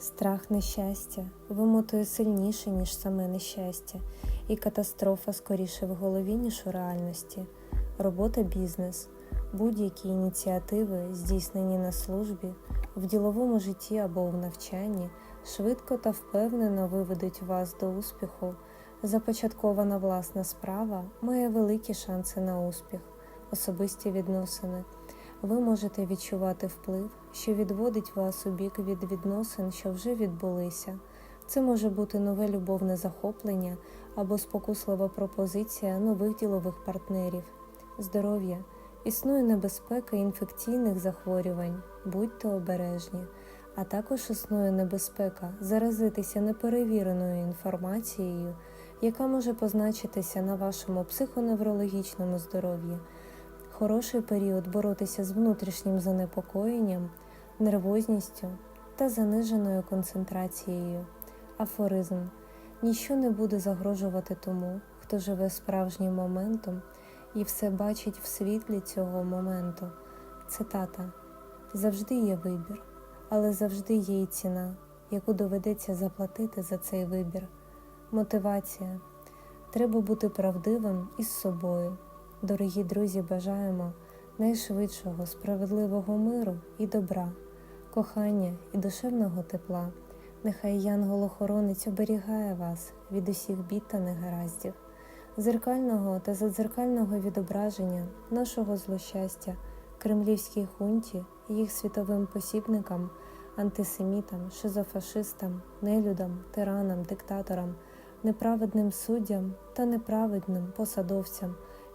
Страх нещастя вимотує сильніше, ніж саме нещастя, і катастрофа скоріше в голові, ніж у реальності. Робота бізнес, будь-які ініціативи, здійснені на службі, в діловому житті або в навчанні, швидко та впевнено виведуть вас до успіху. Започаткована власна справа має великі шанси на успіх, особисті відносини. Ви можете відчувати вплив, що відводить вас у бік від відносин, що вже відбулися. Це може бути нове любовне захоплення або спокуслива пропозиція нових ділових партнерів. Здоров'я існує небезпека інфекційних захворювань, будьте обережні, а також існує небезпека заразитися неперевіреною інформацією, яка може позначитися на вашому психоневрологічному здоров'ї хороший період боротися з внутрішнім занепокоєнням, нервозністю та заниженою концентрацією. Афоризм ніщо не буде загрожувати тому, хто живе справжнім моментом і все бачить в світлі цього моменту. Цитата завжди є вибір, але завжди є і ціна, яку доведеться заплатити за цей вибір. Мотивація треба бути правдивим із собою. Дорогі друзі, бажаємо найшвидшого, справедливого миру і добра, кохання і душевного тепла. Нехай янгол-охоронець оберігає вас від усіх бід та негараздів, зеркального та задзеркального відображення нашого злощастя, кремлівській хунті, їх світовим посібникам, антисемітам, шизофашистам, нелюдам, тиранам, диктаторам, неправедним суддям та неправедним посадовцям